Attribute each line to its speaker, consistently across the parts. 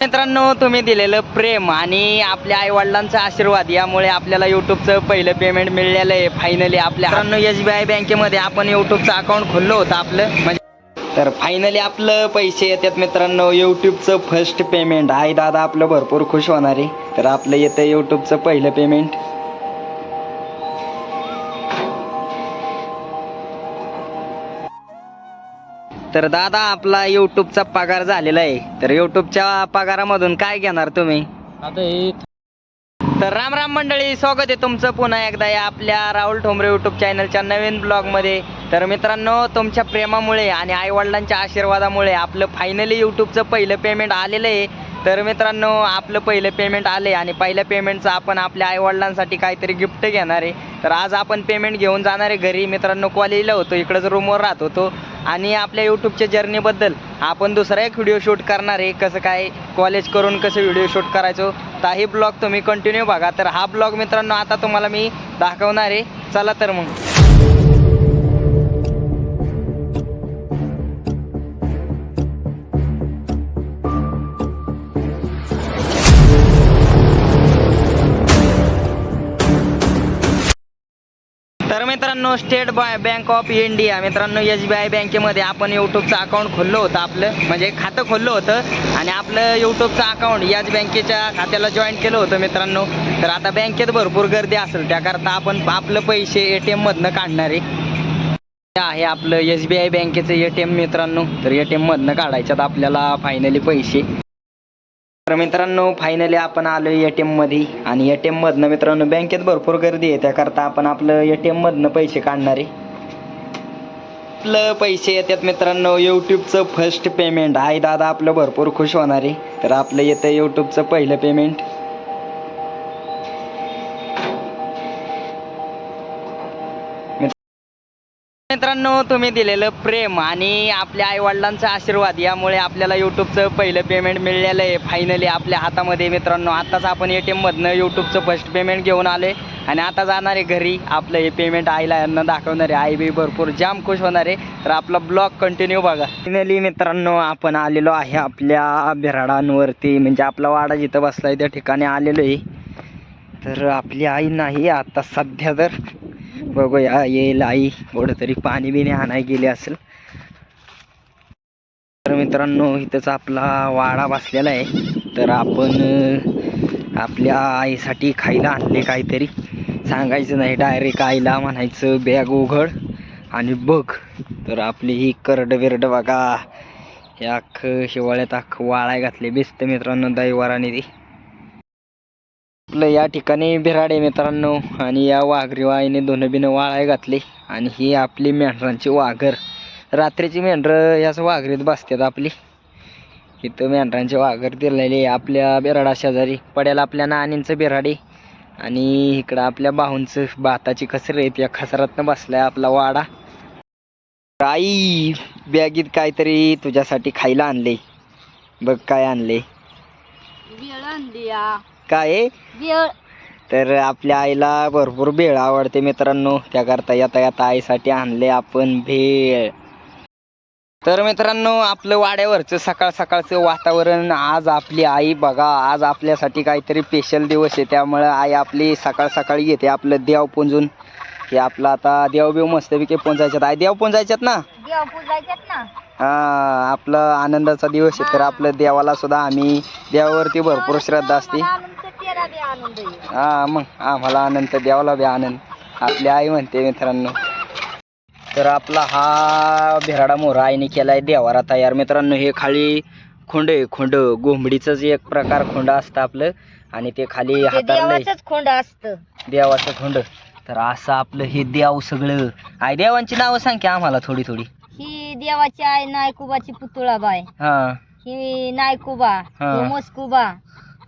Speaker 1: मित्रांनो तुम्ही दिलेलं प्रेम आणि आपल्या आई वडिलांचा आशीर्वाद यामुळे आपल्याला युट्यूबचं पहिलं पेमेंट मिळलेलं आहे फायनली आपल्या मित्रांनो एस बी आय बँकेमध्ये आपण युट्यूबचं अकाउंट खोललं होतं आपलं. म्हणजे तर फायनली आपलं पैसे येतात मित्रांनो युट्यूबचं फर्स्ट पेमेंट आई दादा आपलं भरपूर खुश होणार आहे. तर आपलं येतं युट्यूबचं पहिलं पेमेंट तर दादा आपला युट्यूबचा पगार झालेला आहे. तर युट्यूबच्या पगारामधून काय घेणार तुम्ही?
Speaker 2: आता हे
Speaker 1: तर राम राम मंडळी स्वागत आहे तुमचं पुन्हा एकदा या आपल्या राहुल ठोंबरे युट्यूब चॅनलच्या नवीन ब्लॉगमध्ये तर मित्रांनो तुमच्या प्रेमामुळे आणि आईवडिलांच्या आशीर्वादामुळे आपलं फायनली यूट्यूबचं पहिलं पेमेंट आलेलं आहे. तर मित्रांनो आपलं पहिलं पेमेंट आले आणि पहिल्या पेमेंटचं आपण आपल्या आईवडिलांसाठी काहीतरी गिफ्ट घेणार आहे. तर आज आपण पेमेंट घेऊन जाणार आहे घरी. मित्रांनो कॉलेजला होतो. इकडंच रूमवर राहत होतो. आणि आपल्या यूट्यूबच्या जर्नीबद्दल आपण दुसरा एक व्हिडिओ शूट करणार आहे. कसं काय कॉलेज करून कसं व्हिडिओ शूट करायचो तर ब्लॉग तुम्ही कंटिन्यू बघा. तर हा ब्लॉग मित्रांनो आता तुम्हाला मी दाखवणार आहे. चला तर मग. मित्रांनो स्टेट बँक ऑफ इंडिया मित्रांनो एस बी आय बँकेमध्ये आपण यूट्यूबचं अकाउंट खोललं होतं आपलं. म्हणजे खातं खोललं होतं. आणि आपलं यूट्यूबचं अकाउंट याच बँकेच्या खात्याला जॉईन केलं होतं मित्रांनो. तर आता बँकेत भरपूर गर्दी असेल. त्याकरता आपण आपलं पैसे ए टी एममधनं काढणार आहे. आहे आपलं एस बी आय बँकेचं ए टी एम मित्रांनो. तर ए टी एममधनं काढायच्यात आपल्याला फायनली पैसे. तर मित्रांनो फायनली आपण आलो ए टी एममध्ये आणि ए टी एममधनं मित्रांनो बँकेत भरपूर गर्दी आहे. त्याकरता आपण आपलं ए टी एममधनं पैसे काढणार आहे. आपलं पैसे येतात मित्रांनो यूट्यूबचं फर्स्ट पेमेंट आई दादा आपलं भरपूर खुश होणार आहे. तर आपलं येतं यूट्यूबचं पहिलं पेमेंट मित्रांनो तुम्ही दिलेलं प्रेम आणि आपल्या आईवडिलांचा आशीर्वाद यामुळे आपल्याला यूट्यूबचं पहिलं पेमेंट मिळलेलं आहे. फायनली आपल्या हातामध्ये मित्रांनो. आत्ताच आपण ए टी एममधनं यूट्यूबचं फर्स्ट पेमेंट घेऊन आलो. आहे आणि आता जाणार आहे घरी. आपलं हे पेमेंट आईला यांना दाखवणार आहे. आई बी भरपूर जाम खुश होणार आहे. तर आपला ब्लॉग कंटिन्यू बघा. फायनली मित्रांनो आपण आलेलो आहे आपल्या बिराडांवरती म्हणजे आपला वाडा जिथं बसला आहे त्या ठिकाणी आलेलो आहे. तर आपली आई नाही. आता सध्या तर बघूया येईल आई. कुठंतरी पाणी बिणी आणाय गेली असेल. तर मित्रांनो इथंच आपला वाडा बसलेला आहे. तर आपण आपल्या आईसाठी खायला आणले काहीतरी. सांगायचं नाही डायरेक्ट आईला म्हणायचं बॅग उघड आणि बघ. तर आपली ही करड बिरड बघा. हे अख्खं हिवाळ्यात अख्खं वाळाय घातले बेस्त मित्रांनो दैवाराने ती. आपलं या ठिकाणी बिराड आहे मित्रांनो आणि या वाघरी आईने दोन बिनं वाळाय घातले. आणि ही आपली मेंढरांची वाघर. रात्रीची मेंढरं याच वाघरीत बसतात आपली. इथं मेंढरांची वाघर दिलेली आपल्या बिराडा शेजारी. पडेल आपल्या नानींचं बिराड आहे आणि इकडं आपल्या भाऊंचं भाताची खसर आहे. या खसरातनं बसलाय आपला वाडा. आई बॅगीत काहीतरी तुझ्यासाठी खायला आणले बघ काय आणले
Speaker 3: आणली या.
Speaker 1: काय आहे?
Speaker 3: बेळ.
Speaker 1: तर आपल्या आईला भरपूर भेळ आवडते मित्रांनो. त्याकरता येता येता आईसाठी आणले आपण भेळ तर मित्रांनो आपलं वाड्यावरचं सकाळ सकाळचं वातावरण आज आपली आई बघा आज आपल्यासाठी काहीतरी स्पेशल दिवस आहे. त्यामुळं आई आपली सकाळ सकाळी येते आपलं देव पुंजून. हे आपलं आता देव बिव मस्तपैकी पोंजायच्यात. आई देव पोंजायच्यात ना?
Speaker 3: देव पूजायच्यात ना.
Speaker 1: आपलं आनंदाचा दिवस आहे तर आपलं देवाला सुद्धा आम्ही देवावरती भरपूर श्रद्धा असते.
Speaker 3: तेरा आहे.
Speaker 1: हा मग आम्हाला आनंद द्यावला बी आनंद. आपली आई म्हणते मित्रांनो. तर आपला हा बिराडा मोरा आईने केलाय देवारा तयार. मित्रांनो हे खाली खोंड आहे खोंड. गोंबडीचंच एक प्रकार खोंड असतं आपलं आणि ते खाली
Speaker 3: खोंड असतं.
Speaker 1: देवाचं खोंड. तर असं आपलं हे देव सगळं. आई देवांची नावं सांग की आम्हाला थोडी थोडी.
Speaker 3: देवाची आई नायकुबाची पुतळाबाई
Speaker 1: हा.
Speaker 3: ही नायकुबा
Speaker 1: हा.
Speaker 3: ही मस्कुबा.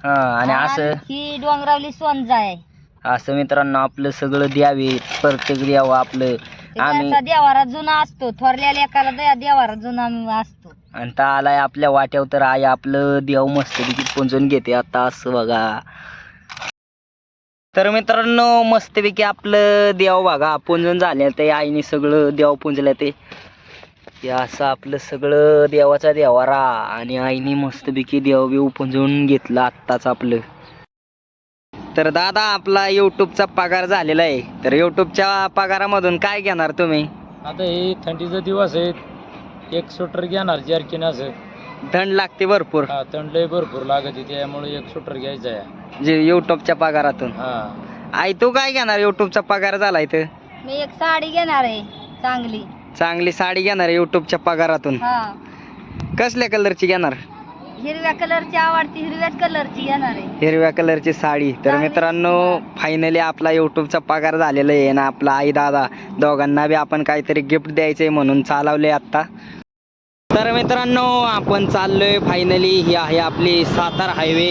Speaker 1: हा आणि असं
Speaker 3: ही डोंगरावली सोनजा आहे
Speaker 1: असं मित्रांनो आपलं सगळं द्यावे प्रत्येक द्यावं आपलं.
Speaker 3: ते
Speaker 1: आम्ही
Speaker 3: घरचा देवारा जुना असतो थोरल्या लेकाला दया देवारा जुना असतो.
Speaker 1: आणि तर आलाय आपल्या वाट्यावर तर आई आपलं देव मस्तपैकी पुंजून घेते आता असं बघा. तर मित्रांनो मस्तपैकी आपलं देव बघा पुंजून झाले ते आईने सगळं देव पुंजलं ते. हे असं आपलं सगळं देवाचा देवारा आणि आईने मस्तपैकी देव बिव पुंजून घेतलं आत्ताच आपलं. तर दादा आपला युट्यूबचा पगार झालेला आहे. तर युट्यूबच्या पगारामधून काय घेणार तुम्ही?
Speaker 2: आता हे थंडीचा दिवस आहे. एक स्वेटर घेणार जर्किनाचं
Speaker 1: दंड लागते भरपूर.
Speaker 2: हा थंड लय भरपूर लागत आहे त्यामुळे एक स्वेटर घ्यायचं आहे.
Speaker 1: जे युट्यूबच्या पगारातून.
Speaker 2: हा.
Speaker 1: आई तू काय घेणार? युट्यूबचा पगार झालाय तर?
Speaker 3: मी एक साडी घेणार आहे चांगली.
Speaker 1: चांगली साडी घेणार युट्यूबच्या पगारातून.
Speaker 3: हा.
Speaker 1: कसल्या कलरची घेणार?
Speaker 3: हिरव्या कलरची आवडती हिरव्याच कलरची घेणार आहे.
Speaker 1: हिरव्या कलरची साडी. तर
Speaker 3: चांगली
Speaker 1: मित्रांनो फायनली आपला युट्यूबचा पगार झालेला आहे ना आपला आई दादा. दोघांना बी आपण काहीतरी गिफ्ट द्यायचंय म्हणून चालवले आता तर मित्रांनो आपण चाललोय फायनली ही आहे आपली सातार हायवे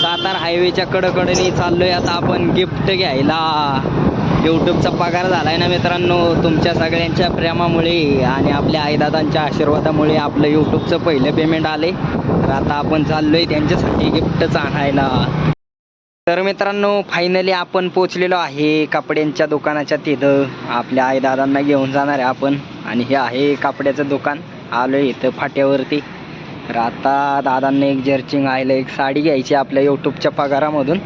Speaker 1: सातार हायवेच्या कडकडनी चाललोय. आता आपण गिफ्ट घ्यायला. यूट्यूबचा पगार झालाय ना मित्रांनो तुमच्या सगळ्यांच्या प्रेमामुळे आणि आपल्या आईदादांच्या आशीर्वादामुळे आपलं यूट्यूबचं पहिलं पेमेंट आले तर आता आपण चाललोय त्यांच्यासाठी गिफ्टच आणायला. तर मित्रांनो फायनली आपण पोचलेलो आहे कपड्यांच्या दुकानाच्या तिथं. आपल्या आईदादांना घेऊन जाणार आहे आपण. आणि हे आहे कपड्याचं दुकान. आलोय इथं फाट्यावरती. तर आता दादांना एक जर्चिंग आयला एक साडी घ्यायची आपल्या यूट्यूबच्या पगारामधून.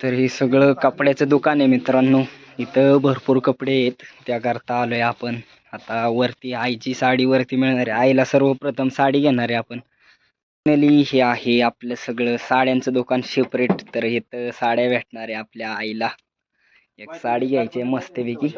Speaker 1: तर हे सगळं कपड्याचं दुकान आहे मित्रांनो. इथं भरपूर कपडे आहेत. त्याकरता आलोय आपण. आता वरती आईची साडी वरती मिळणार आहे. आईला सर्वप्रथम साडी घेणार आहे आपण. फायनली हे आहे आपलं सगळं साड्यांचं दुकान सेपरेट तर इथं साड्या भेटणार आहे आपल्या आईला. एक साडी घ्यायची आहे मस्तपैकी.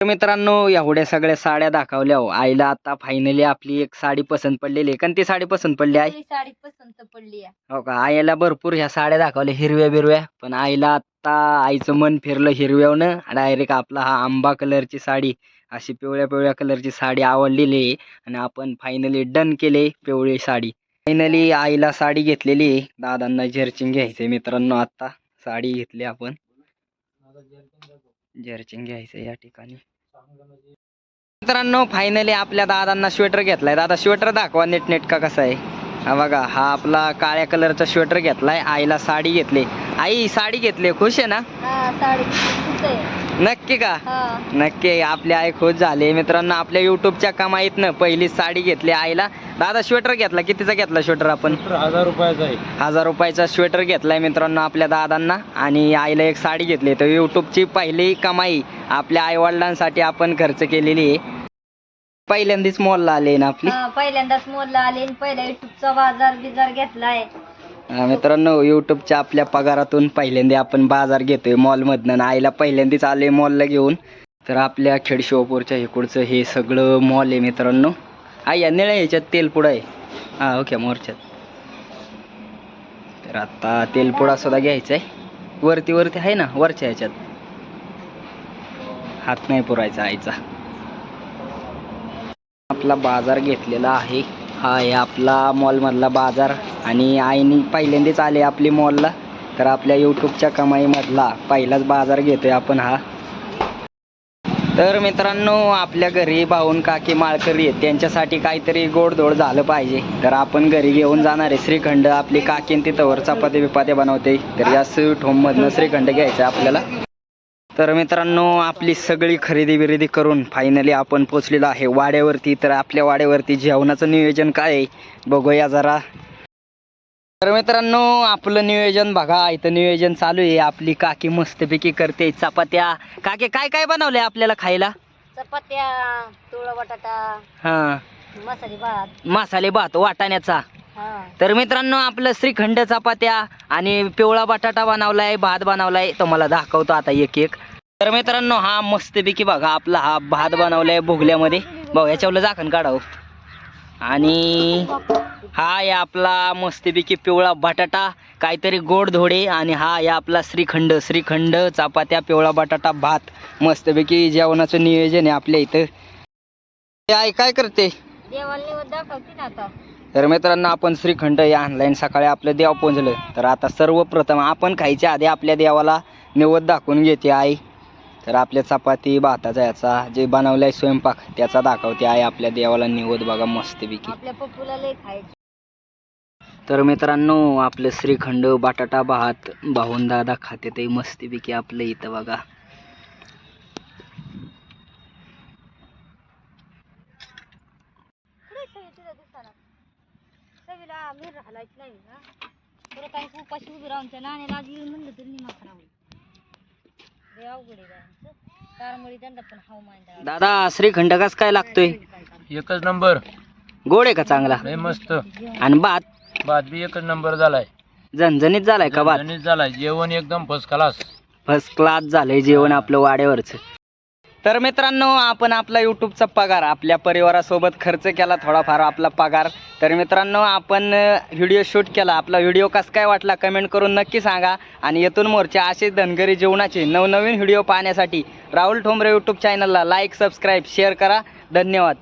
Speaker 1: मित्रांनो एवढ्या सगळ्या साड्या दाखवल्या हो. आईला आता फायनली आपली एक साडी पसंत पडलेली आहे. कोणती साडी पसंत पडली आई?
Speaker 3: ही साडी पसंत पडली आहे.
Speaker 1: हो का? आईला भरपूर ह्या साड्या दाखवल्या हिरव्या बिरव्या पण आईला आता आईचं मन फिरलं हिरव्यावनं. डायरेक्ट आपला हा आंबा कलरची साडी अशी पिवळ्या पिवळ्या कलरची साडी आवडलेली आहे. आणि आपण फायनली डन केले पिवळी साडी. फायनली आईला साडी घेतलेली आहे. दादांना झेरचिंग घ्यायचंय मित्रांनो आता. साडी घेतली आपण. झेरचिंग घ्यायचं या ठिकाणी. मित्रांनो फायनली आपल्या दादांना स्वेटर घेतलाय. दादा स्वेटर दाखवा नीट नेटका कसा आहे. हा बघा हा आपला काळ्या कलरचा स्वेटर घेतलाय आईला साडी घेतली. आई साडी घेतली खुश आहे ना?
Speaker 3: हा
Speaker 1: नक्की का?
Speaker 3: हा.
Speaker 1: नक्की आपली आई खुश झाली. मित्रांनो आपल्या युट्यूबच्या कमाईतनं पहिली साडी घेतली आईला. दादा स्वेटर घेतला कितीचा घेतला स्वेटर आपण?
Speaker 2: हजार रुपयाचा आहे.
Speaker 1: हजार रुपयाचा स्वेटर घेतलाय मित्रांनो आपल्या दादांना. आणि आईला एक साडी घेतली. तर युट्यूबची पहिली कमाई आपल्या आईवडिलांसाठी आपण खर्च केलेली आहे. पहिल्यांदाच मॉलला आले ना आपली?
Speaker 3: हा, पहिल्यांदाच मोलला आले आणि पहिल्या युट्यूबचा बाजार बिजार घेतलाय.
Speaker 1: हा, मित्रांनो युट्यूबच्या आपल्या पगारातून पहिल्यांदा आपण बाजार घेतोय मॉलमधनं आणि आईला पहिल्यांदाच आले मॉलला घेऊन. तर आपल्या खेडशिवापूरच्या इकडचं हे सगळं मॉल आहे मित्रांनो. आई या निळ्या ह्याच्यात तेलपुडा आहे. हा ओके मोर्चात तर आता तेलपुडा सुद्धा घ्यायचा आहे वरती वरती आहे ना वरच्या ह्याच्यात. हात नाही पुरायचा आईचा. आपला बाजार घेतलेला आहे. हा आहे आपला मॉलमधला बाजार. आणि आईनी पहिल्यांदाच आले आपली मॉलला. तर आपल्या यूट्यूबच्या कमाईमधला पहिलाच बाजार घेतोय आपण हा. तर मित्रांनो आपल्या घरी भाऊन काकी माळकरी आहेत. त्यांच्यासाठी काहीतरी गोडधोड झालं पाहिजे. तर आपण घरी घेऊन जाणार आहे. श्रीखंड आपली काकीन तिथं चपाती बिपाते बनवते. तर या स्वीट होममधनं श्रीखंड घ्यायचं आहे आपल्याला. तर मित्रांनो आपली सगळी खरेदी बिरेदी करून फायनली आपण पोचलेलो आहे वाड्यावरती. तर आपल्या वाड्यावरती जेवणाचं नियोजन काय आहे बघूया जरा. तर मित्रांनो आपलं नियोजन बघा. इथं नियोजन चालू आहे. आपली काकी मस्तपैकी करते चपात्या. काकी काय काय बनवलंय आपल्याला खायला?
Speaker 3: चपात्या तुळा बटाटा
Speaker 1: हां.
Speaker 3: मसाले भात.
Speaker 1: मसाले भात वाटाण्याचा. तर मित्रांनो आपलं श्रीखंड चपात्या आणि पिवळा बटाटा बनवलाय भात बनवलाय तुम्हाला दाखवतो आता एक एक तर मित्रांनो हा मस्तपैकी बघा आपला हा भात बनवलाय भुगल्यामध्ये. भाऊ याच्यावर झाकण काढावं. आणि हा आहे आपला मस्तपैकी पिवळा बटाटा काहीतरी गोड धोडे आणि हा आहे आपला श्रीखंड. श्रीखंड चपात्या पिवळा बटाटा भात. मस्तपैकी जेवणाचं नियोजन आहे आपल्या इथं. हे आई काय करते?
Speaker 3: देवाला निवड दाखवते ना आता.
Speaker 1: तर मित्रांनो आपण श्रीखंड या ऑनलाईन सकाळी आपलं देव पोंजलं तर आता सर्वप्रथम आपण खायच्या आधी आपल्या देवाला निवद दाखवून घेते आई. तर आपल्या चपाती भाताचा याचा जे बनवलाय स्वयंपाक त्याचा दाखवते आई आपल्या देवाला निवद बघा मस्तपैकी.
Speaker 3: आपल्या पप्पूला लय खायचं.
Speaker 1: तर मित्रांनो आपलं श्रीखंड बटाटा भात भाऊन दादा खाते ते मस्तपैकी आपलं इथं बघा.
Speaker 3: मी राहिलाच नाही ना. तुला काही उपाशी उभी राहून त्या नाण्याला आज येऊन म्हणलं तरी निमा करावं लय अवघड आहे. तारमळी त्यांना पण हाव मांडा
Speaker 1: दादा श्रीखंड कस काय लागतोय?
Speaker 2: एकच नंबर.
Speaker 1: गोड आहे का चांगला?
Speaker 2: लय मस्त.
Speaker 1: आणि भात?
Speaker 2: भात बी एकच नंबर झालाय.
Speaker 1: झणझणीत झालाय का भात?
Speaker 2: झणझणीत झालाय. जेवण एकदम फर्स्ट क्लास
Speaker 1: फर्स्ट क्लास झालंय जेवण आपलं वाड्यावरचं. तर मित्रांनो आपण आपला यूट्यूबचा पगार आपल्या परिवारासोबत खर्च केला थोडाफार आपला पगार. तर मित्रांनो आपण व्हिडिओ शूट केला. आपला व्हिडिओ कसा काय वाटला कमेंट करून नक्की सांगा. आणि येथून मोर्चे असेच धनगरी जीवनाचे नवनवीन व्हिडिओ पाहण्यासाठी राहुल ठोंबरे यूट्यूब चॅनलला लाईक सबस्क्राईब शेअर करा. धन्यवाद.